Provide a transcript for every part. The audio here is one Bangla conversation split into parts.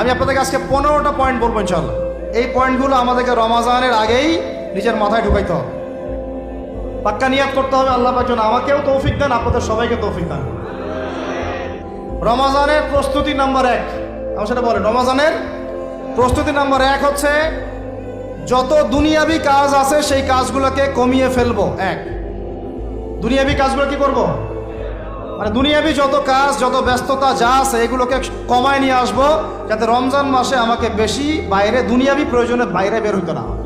আমি আপনাদেরকে আজকে পনেরোটা পয়েন্ট বলব ইনশাল্লাহ এই পয়েন্টগুলো আমাদেরকে রমাজানের আগেই নিজের মাথায় ঢুকাইতে হবে। পাক্কা নিয়াত করতে হবে আল্লাহ পাক যেন আমাকেও তৌফিক দেন, আপনাদের সবাইকে তৌফিক দেন। রমাজানের প্রস্তুতি নাম্বার এক। আমার সেটা বলেন, রমাজানের প্রস্তুতি নাম্বার এক হচ্ছে, যত দুনিয়াবি কাজ আছে, সেই কাজগুলোকে কমিয়ে ফেলব। এক। দুনিয়াবি কাজগুলো কি করব? মানে দুনিয়াবি যত কাজ, যত ব্যস্ততা যা আছে, এগুলোকে কমায় নিয়ে আসব, যাতে রমজান মাসে আমাকে বেশি বাইরে, দুনিয়াবি প্রয়োজনে বাইরে বের হইতে না হয়।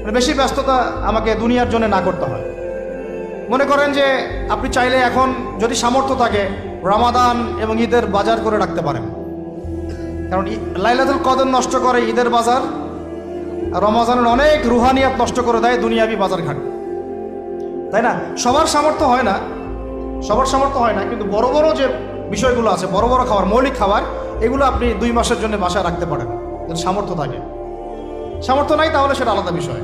মানে বেশি ব্যস্ততা আমাকে দুনিয়ার জন্য না করতে হয়। মনে করেন যে আপনি চাইলে এখন যদি সামর্থ্য থাকে, রমাদান এবং ঈদের বাজার করে রাখতে পারেন। কারণ লাইলাতুল কদর নষ্ট করে ঈদের বাজার, আর রমাজানের অনেক রুহানিয়াত নষ্ট করে দেয় দুনিয়াবি বাজার ঘাট তাই না? সবার সামর্থ্য হয় না। সবার সামর্থ্য হয় না, কিন্তু বড় বড় যে বিষয়গুলো আছে, বড় বড় খাবার, মৌলিক খাবার, এগুলো আপনি দুই মাসের জন্য বাসায় রাখতে পারেন, যদি সামর্থ্য থাকে। সামর্থ্য নাই তাহলে সেটা আলাদা বিষয়।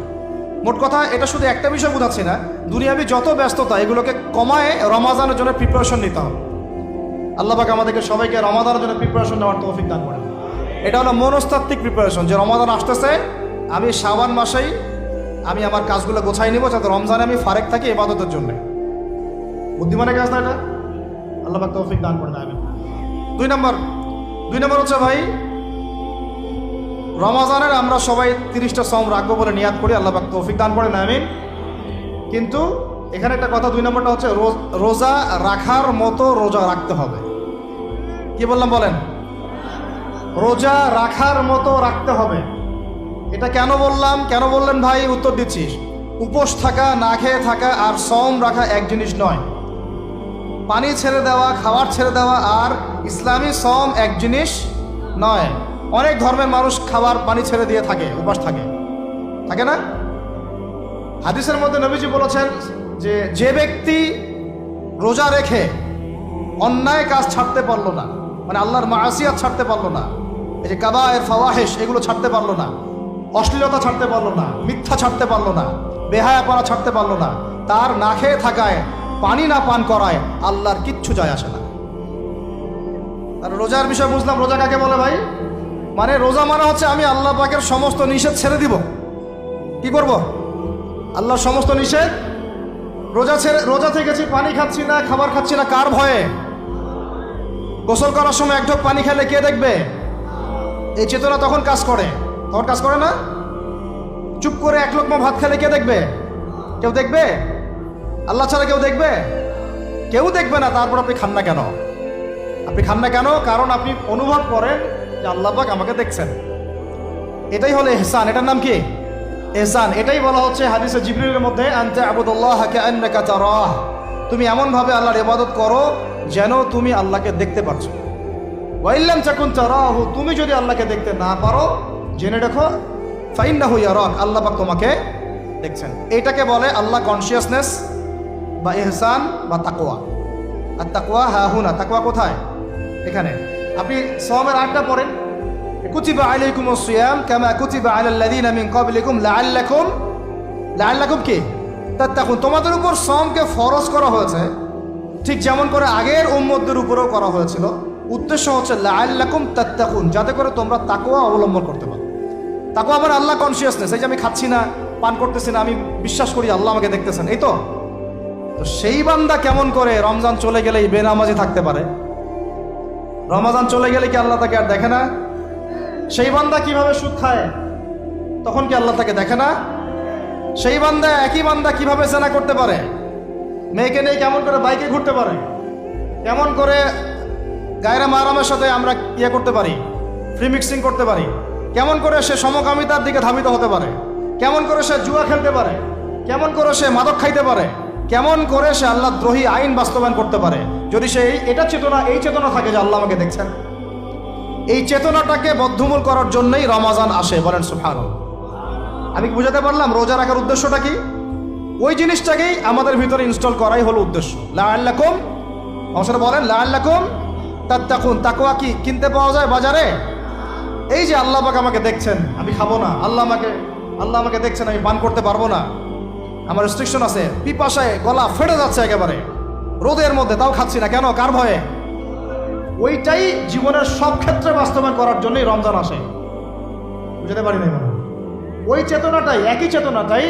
মোট কথা, এটা শুধু একটা বিষয় বোঝাচ্ছি না, দুনিয়াবি যত ব্যস্ততা, এগুলোকে কমায় রমাজানের জন্য প্রিপারেশন নিতে হবে। আল্লাহ পাক আমাদেরকে সবাইকে রমাদানের জন্য প্রিপারেশন নেওয়ার তৌফিক দান করেন। এটা হলো মনস্তাত্ত্বিক প্রিপারেশন যে রমাদান আসতেছে, আমি শাবান মাসেই আমি আমার কাজগুলো গোছাই নিব, যাতে রমজানে আমি ফারেক থাকি এবাদতের জন্য। বুদ্ধিমানের কাজ না এটা? আল্লাহ পাক তৌফিক দান করে দেবেন দুই নম্বর দুই নম্বর হচ্ছে ভাই, রমাজানের আমরা সবাই তিরিশটা সম রাখব বলে নিয়াদ করি, আল্লাহ পাক তৌফিক দান করেন আমিন। কিন্তু এখানে একটা কথা, দুই নম্বরটা হচ্ছে রোজা রাখার মতো রোজা রাখতে হবে। কি বললাম বলেন? রোজা রাখার মতো রাখতে হবে। এটা কেন বললাম? কেন বললেন ভাই? উত্তর দিচ্ছিস উপোস থাকা, না খেয়ে থাকা আর সম রাখা এক জিনিস নয়। পানি ছেড়ে দেওয়া, খাবার ছেড়ে দেওয়া আর ইসলামী সম এক জিনিস নয়। অনেক ধর্মের মানুষ খাবার, পানি ছেড়ে দিয়ে থাকে, উপাস থাকে। থাকে না? হাদিসের মধ্যে নবীজি বলেছেন যে যে ব্যক্তি রোজা রেখে অন্যায় কাজ ছাড়তে পারল না মানে আল্লাহর মাসিয়াত ছাড়তে পারল না, এই যে কাবায়ের ফাওয়াহেশ, এগুলো ছাড়তে পারল না, অশ্লীলতা ছাড়তে পারল না, মিথ্যা ছাড়তে পারল না, বেহায়াপনা ছাড়তে পারল না, তার না খেয়ে থাকায় পানি না পান করায় আল্লাহর কিচ্ছু যায় আসে না। আর রোজার বিষয় বুঝলাম, রোজা কাকে বলে ভাই? মানে রোজা মানে হচ্ছে আমি আল্লাহ পাকের সমস্ত নিষেধ ছেড়ে দিব। কি করব? আল্লাহর সমস্ত নিষেধ? রোজা ছেড়ে, রোজা থেকেছি, পানি খাচ্ছি না, খাবার খাচ্ছি না, কার ভয়ে? গোসল করার সময় এক ঢোক পানি খেলে কে দেখবে? এই চেতনা তখন কাজ করে। তখন কাজ করে না? চুপ করে এক লোকমা ভাত খেলে কে দেখবে? কেউ দেখবে? আল্লাহ ছাড়া কেউ দেখবে? কেউ দেখবে না, তারপর আপনি খান না কেন? আপনি খান না কেন? কারণ আপনি অনুভব করেন যে আল্লাহ পাক আমাকে দেখছেন। এটাই হলো এহসান। এটার নাম কি? এহসান। এটাই বলা হচ্ছে হাদিসে জিবরিলের মধ্যে, আনতে আবুদুল্লাহ তারাহ। তুমি এমনভাবে আল্লাহর ইবাদত করো যেন তুমি আল্লাহকে দেখতে পারছ। ওয়াইল্লাম চাকুন তারাহু, তুমি যদি আল্লাহকে দেখতে না পারো, জেনে দেখো ফাইন্না হইয়া রক আল্লাহ পাক তোমাকে দেখছেন। এটাকে বলে আল্লাহ কনসিয়াসনেস বা এহসান বা তাকোয়া আর তাকোয়া হা, হুনা তাকোয়া কোথায়? এখানে। আপনি সমের আটটা পড়েন। কুতিবা আলাইকুম সিয়াম কামা কুতিবা আলাল লাযিনা মিন ক্বাবলিকুম লাআল্লাকুম লাআল্লাকুম কি? তাত্তাকুন। তোমাদের উপর সমকে ফরজ করা হয়েছে, ঠিক যেমন করে আগের উম্মতদের উপরেও করা হয়েছিল। উদ্দেশ্য হচ্ছে লাআল্লাকুম তাত্তাকুন, যাতে করে তোমরা তাকওয়া অবলম্বন করতে পারো। তাকওয়া আবার আল্লাহ কনসিয়াসনেস এই যে আমি খাচ্ছি না, পান করতেছি না, আমি বিশ্বাস করি আল্লাহ আমাকে দেখতেছেন, এই তো? তো সেই বান্দা কেমন করে রমজান চলে গেলেই বেনামাজি থাকতে পারে? রমাজান চলে গেলে কি আল্লাহ তাকে আর দেখে না? সেই বান্দা কীভাবে সুদ খায়? তখন কি আল্লাহ তাকে দেখে না? সেই বান্দা একই বান্দা কীভাবে সেনা করতে পারে? মেয়েকে নিয়ে কেমন করে বাইকে ঘুরতে পারে? কেমন করে গায়রা মারামের সাথে আমরা ইয়ে করতে পারি? ফ্রি মিক্সিং করতে পারি? কেমন করে সে সমকামিতার দিকে ধাবিত হতে পারে? কেমন করে সে জুয়া খেলতে পারে? কেমন করে সে মাদক খাইতে পারে? কেমন করে সে আল্লাহ দ্রোহী আইন বাস্তবায়ন করতে পারে? যদি সে এটা চেতনা, এই চেতনা থাকে যে আল্লাহ আমাকে দেখছেন। এই চেতনাটাকে বদ্ধমূল করার জন্যই রমাজান আসে, বলেন সুফান আমি বুঝাতে পারলাম? রোজা রাখার উদ্দেশ্যটা কি? ওই জিনিসটাকেই আমাদের ভিতরে ইনস্টল করাই হলো উদ্দেশ্য। লাল্লাকুম অংশটা বলেন লাল্লাকুম তাত্তাকুন। তাকুয়া কি? কিনতে পাওয়া যায় বাজারে? এই যে আল্লাহ আমাকে দেখছেন, আমি খাব না। আল্লাহ আমাকে আল্লাহ আমাকে দেখছেন, আমি পান করতে পারব না। আমার রেস্ট্রিকশন আছে। পিপাসায় গলা ফেটে যাচ্ছে একেবারে। রোদের মধ্যে তাও খাচ্ছি না। কেন? কার ভয়ে? ওইটাই জীবনের সব ক্ষেত্রে বাস্তবায়ন করার জন্যই রমজান আসে। বুঝতে পারি হয়। ওই চেতনাটাই, একই চেতনাটাই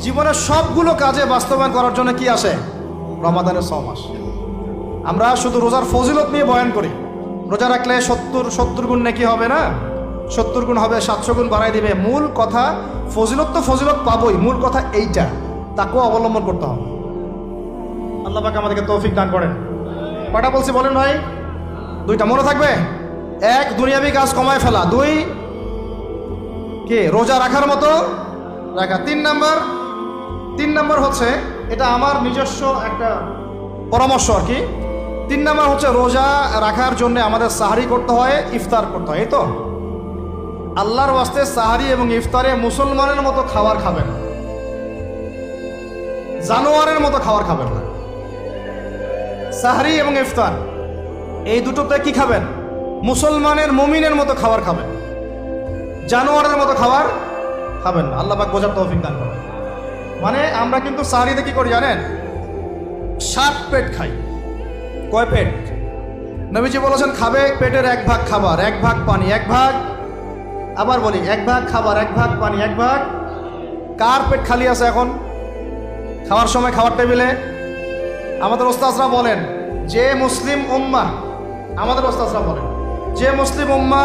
জীবনের সবগুলো কাজে বাস্তবায়ন করার জন্য কি আসে? রমাদানের ছ মাস আমরা শুধু রোজার ফজিলত নিয়ে বয়ান করি। রোজা রাখলে সত্তর সত্তর গুণ নাকি হবে না? সত্তর গুণ হবে, সাতশো গুণ বাড়াই দিবে। মূল কথা, ফজিলত তো ফজিলত পাবই, মূল কথা এইটা। তাকেও অবলম্বন করতে হবে। আল্লাহ পাকে আমাদেরকে তৌফিক দান করেন। কটা বলছি বলেন ভাই? দুইটা মনে থাকবে? এক, দুনিয়াবি কাজ কমায় ফেলা। দুই, কে? রোজা রাখার মতো রাখা। তিন নাম্বার তিন নাম্বার হচ্ছে, এটা আমার নিজস্ব একটা পরামর্শ আর কি। তিন নাম্বার হচ্ছে, রোজা রাখার জন্য আমাদের সাহারি করতে হয়, ইফতার করতে হয়, এই তো? আল্লাহর ওয়াস্তে সাহারি এবং ইফতারে মুসলমানের মতো খাবার খাবেন। জানোয়ারের মতো খাবার খাবেন না। সাহারি এবং ইফতার, এই দুটোতে কি খাবেন? মুসলমানের, মমিনের মতো খাবার খাবেন। জানোয়ারের মতো খাবার খাবেন না। আল্লাহ পাক বোঝার তৌফিক দান করেন। মানে আমরা কিন্তু সাহারিতে কি করি জানেন? সাত পেট খাই। কয় পেট? নবীজি বলেছেন, খাবে পেটের এক ভাগ খাবার, এক ভাগ পানি, এক ভাগ আবার বলি, এক ভাগ খাবার, এক ভাগ পানি, এক ভাগ। কার পেট খালি আছে এখন? খাওয়ার সময় খাবার টেবিলে? আমাদের ওস্তাজরা বলেন, যে মুসলিম উম্মা আমাদের ওস্তাজরা বলেন, যে মুসলিম উম্মা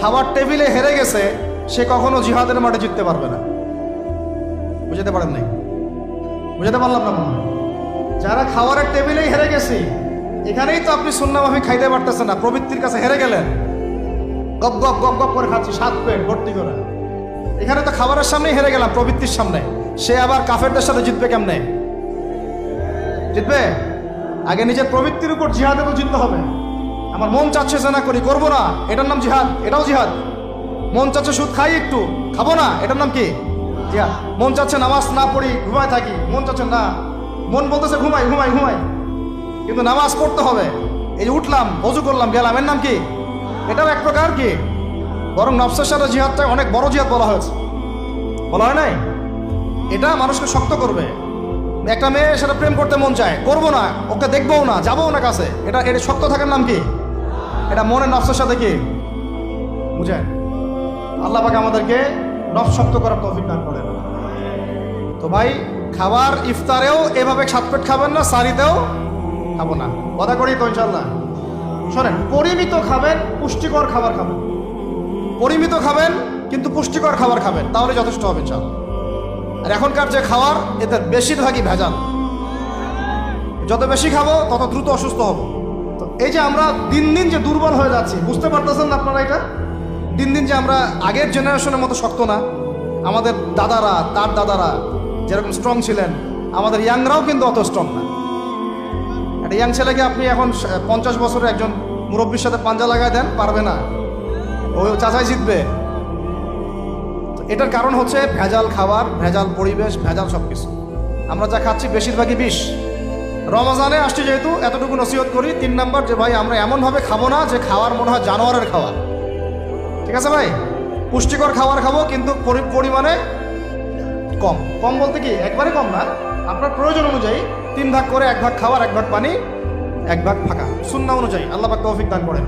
খাবার টেবিলে হেরে গেছে, সে কখনো জিহাদের মাঠে জিততে পারবে না। বুঝতে পারেন নাই? বুঝতে পারলাম না মনে যারা খাবারের টেবিলেই হেরে গেছি, এখানেই তো আপনি সুন্নামাফি খাইতে পারতেছেন না, প্রবৃত্তির কাছে হেরে গেলেন। গপ গপ গপ গপ করে খাচ্ছি, সাত পেট ভর্তি করে। এখানে তো খাবারের সামনেই হেরে গেলাম, প্রবৃত্তির সামনে। সে আবার কাফেরদের সাথে জিতবে কেমনে? জিতবে? আগে নিজের প্রবৃত্তির উপর জিহাদে তো জিততে হবে। আমার মন চাচ্ছে যে না করি, করব না। এটার নাম জিহাদ, এটাও জিহাদ। মন চাচ্ছে সুদ খাই একটু, খাব না, এটার নাম কি? জিহাদ। মন চাচ্ছে নামাজ না পড়ি, ঘুমায় থাকি, মন চাচ্ছে না। মন বলতেছে ঘুমাই ঘুমাই ঘুমাই। কিন্তু নামাজ পড়তে হবে। এই যে উঠলাম, অজু করলাম, গেলাম, এর নাম কি? এটাও এক প্রকার কি? বরং নফসের সাথে জিহাদটা অনেক বড় জিহাদ বলা হয়েছে। বলা হয় নাই? এটা মানুষকে শক্ত করবে। একটা মেয়ে সেটা প্রেম করতে মন চায়। করব না, ওকে দেখবও না যাব না কাছে। এটা এটা শক্ত থাকার নাম কি? এটা মনের নফসের সাথে কি? বুঝেন? আল্লাহ পাকে আমাদেরকে নফস শক্ত করার তৌফিক দান করেন। তো ভাই, খাবার, ইফতারেও এভাবে সাত পেট খাবেন না, সারিতেও খাব না। কথা করি তো ইনশাল্লাহ শোনেন, পরিমিত খাবেন, পুষ্টিকর খাবার খাবেন। পরিমিত খাবেন, কিন্তু পুষ্টিকর খাবার খাবেন, তাহলে যথেষ্ট হবে ইনশাল্লাহ আর এখনকার যে খাবার এতে বেশিরভাগই ভেজাল। যত বেশি খাব, তত দ্রুত অসুস্থ হব। তো এই যে আমরা দিন দিন যে দুর্বল হয়ে যাচ্ছি, বুঝতে পারতেছেন না আপনারা এটা? দিন দিন যে আমরা আগের জেনারেশনের মতো শক্ত না, আমাদের দাদারা, তার দাদারা যেরকম স্ট্রং ছিলেন, আমাদের ইয়াংরাও কিন্তু অত স্ট্রং না। একটা ইয়াং ছেলেকে আপনি এখন পঞ্চাশ বছরের একজন মুরব্বীর সাথে পাঞ্জা লাগায় দেন, পারবে না। ও চাচাই জিতবে। এটার কারণ হচ্ছে ভেজাল খাবার, ভেজাল পরিবেশ, ভেজাল সব কিছু আমরা যা খাচ্ছি বেশিরভাগই বিষ। রমজানে আসছি যেহেতু, এতটুকু নসিহত করি। তিন নাম্বার যে ভাই, আমরা এমনভাবে খাব না যে খাওয়ার মনে হয় জানোয়ারের খাওয়া। ঠিক আছে ভাই? পুষ্টিকর খাবার খাব, কিন্তু পরি- পরিমাণে কম। কম বলতে কি? একবারে কম না। আপনার প্রয়োজন অনুযায়ী তিন ভাগ করে এক ভাগ খাওয়ার, এক ভাগ পানি, এক ভাগ ফাঁকা। শূন্য অনুযায়ী, আল্লাহ তৌফিক দান করেন।